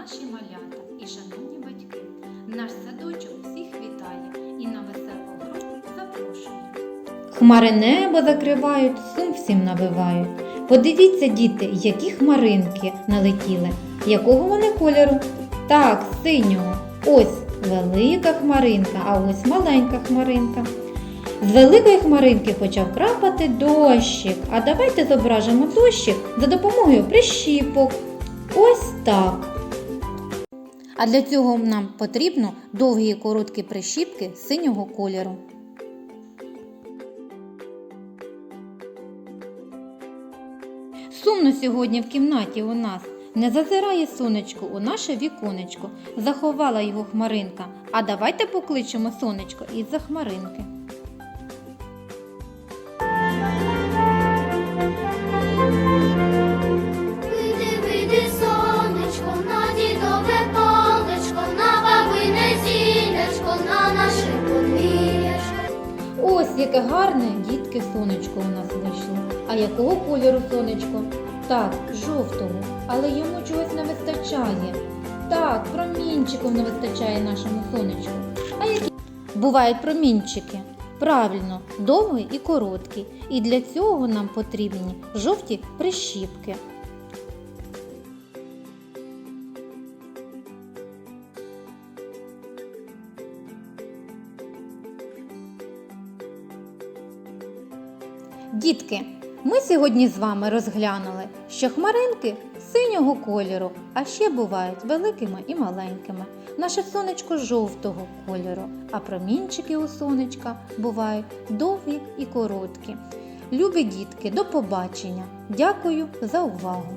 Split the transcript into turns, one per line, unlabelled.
наші малята і шановні батьки. Наш садочок всіх вітає і на веселу гру запрошує.
Хмари небо закривають, сум всім навивають. Подивіться, діти, які хмаринки налетіли. Якого вони кольору? Так, синього. Ось велика хмаринка, а ось маленька хмаринка. З великої хмаринки почав крапати дощик. А давайте зображимо дощик за допомогою прищіпок. Ось так. А для цього нам потрібно довгі і короткі прищіпки синього кольору. Сумно сьогодні в кімнаті у нас. Не зазирає сонечко у наше віконечко, заховала його хмаринка. А давайте покличемо сонечко із-за хмаринки. Яке гарне дітки сонечко у нас вийшло. А якого кольору сонечко? Так, жовтого, але йому чогось не вистачає. Так, промінчиків не вистачає нашому сонечку. А які бувають промінчики? Правильно, довгий і короткий. І для цього нам потрібні жовті прищіпки. Дітки, ми сьогодні з вами розглянули, що хмаринки синього кольору, а ще бувають великими і маленькими. Наше сонечко жовтого кольору, а промінчики у сонечка бувають довгі і короткі. Любі дітки, до побачення! Дякую за увагу!